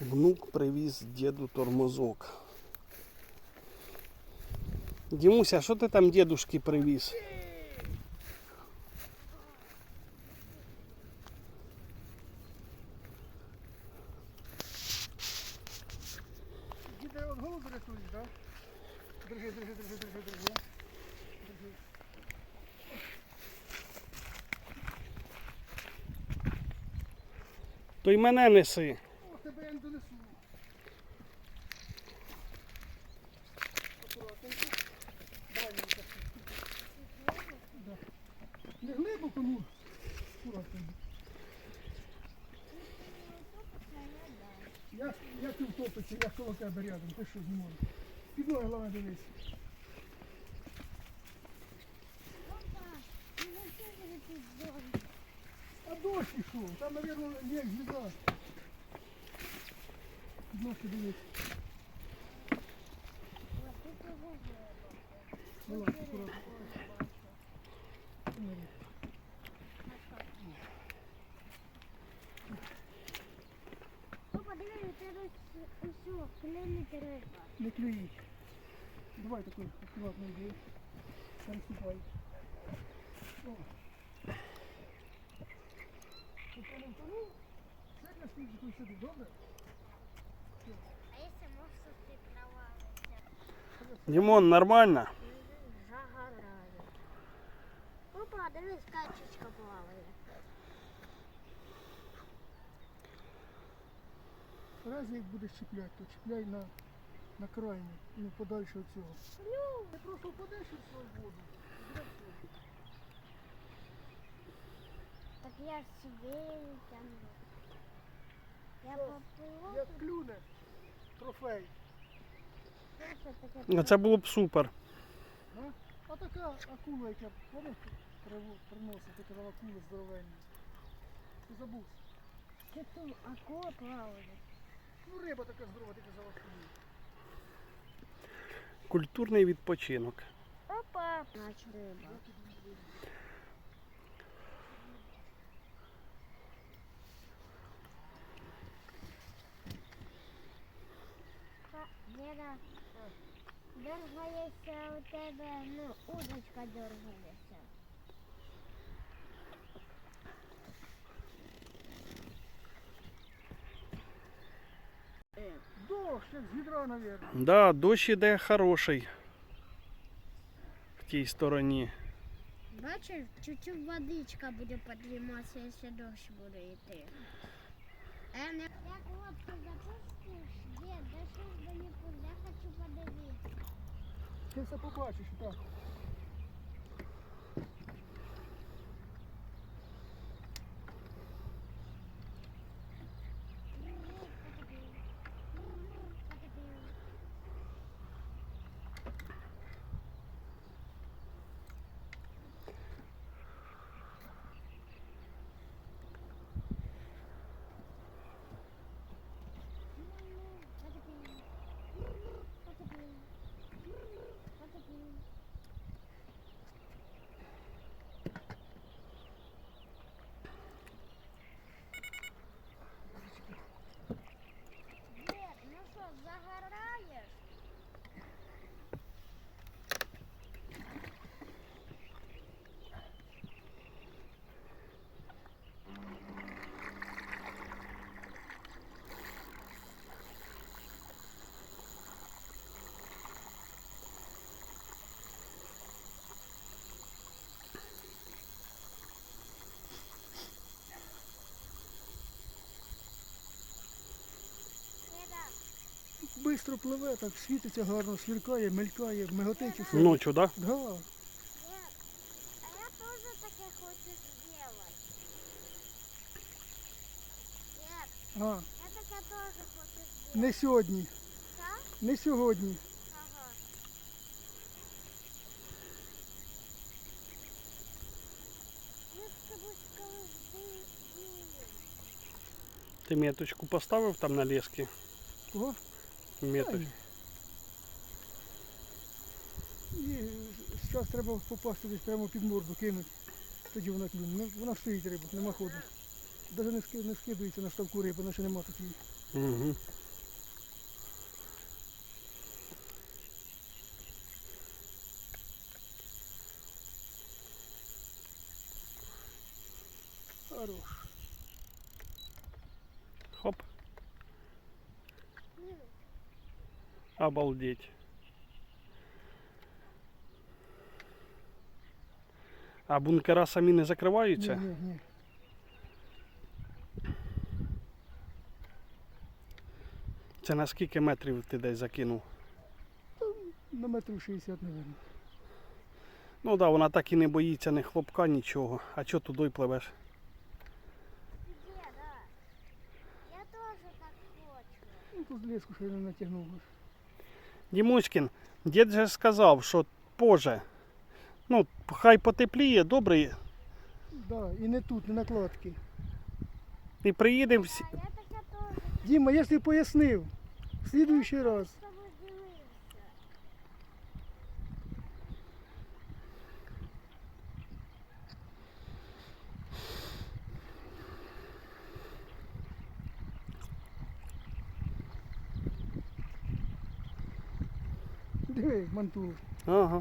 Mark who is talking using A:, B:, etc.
A: Внук привіз діду тормозок. Дімуся, що ти там дідушки привіз?
B: Діти от голову рятуєш, так? Держи, держи, держи, держи, держи. Держи.
A: То й мене неси.
B: О, тебе я не донесу. Акуратненько. Давай мені так. Да. Ну. Я, я ти втопиться, я коло тебе рядом, ти що не можеш. Під ноги головне дивись. А дощ пішов, там, мабуть, є звізда. Під ножки дивись. Давай, акуратно.
C: Папа, диви, у тебе усю клинить риба.
B: Не клюїть. Давай такой. О. Не втонув, сядь на стільчику і сиди, добре?
C: А якщо мовся ти провалиться?
A: Дімон, нормально?
C: Загораю. Папа, дивись, качечка плаває.
B: Раз як будеш чіпляти, то чіпляй на, на крайню, ну подальше від цього.
C: Ну,
B: Ти просто впадеш у свою воду.
C: так я ж собі не. Я поплила,
B: Як клюне, трофей.
A: А Це було б супер.
B: А, а така акула, яка приносить, така акула здоровенна. Ти забув.
C: Це акула плаває.
B: Ну риба така здорова, ти казала акула.
A: Культурний відпочинок.
C: Опа, нач риба. Діда, дергається у тебе, ну, удочка дергається.
B: Дощ, як з відра, мабуть.
A: Да, дощ іде хороший. В тій стороні.
C: Бачиш, чуть-чуть водичка буде підійматися, якщо дощ буде йти. А не... Як лодку запустиш, що ж до нікуди, я хочу подивитися.
B: Ти все побачиш, так.
C: Дід, ну що, загораєш?
B: Бистро пливе, так світиться гарно, сверкає, мелькає, миготить усе.
A: Ночу, да?
B: Да.
C: а я теж таке хочу
B: А,
C: я таке теж хочу зробити.
B: не сьогодні,
C: Так?
B: не сьогодні.
C: Ага. Я з тобою коли здію.
A: Ти меточку поставив там на лески?
B: Кого?
A: Меточ.
B: І зараз треба попасти десь прямо під морду кинути. Тоді вона клюне. Ну, Вона стоїть риба, нема ходу. Навіть не, скидується на ставку риби, наче нема такої.
A: Угу.
B: Хорош.
A: Обалдеть. А бункера самі не закриваються?
B: ні, ні.
A: Це на скільки метрів ти десь закинув?
B: На метрів 60, мабуть.
A: Ну так, да, вона так і не боїться ні хлопка, нічого. А чого туди пливеш?
C: Я тоже так хочу.
B: Ну, тут леску ще не натягнув.
A: Дімочкін, дід же сказав, що позже. Ну, хай потепліє, добре,
B: Да, і не тут, не накладки.
A: і приїдемо всі.
B: Діма, я ж тобі пояснив. В слідуючий раз. म्हणतो हा
A: हा.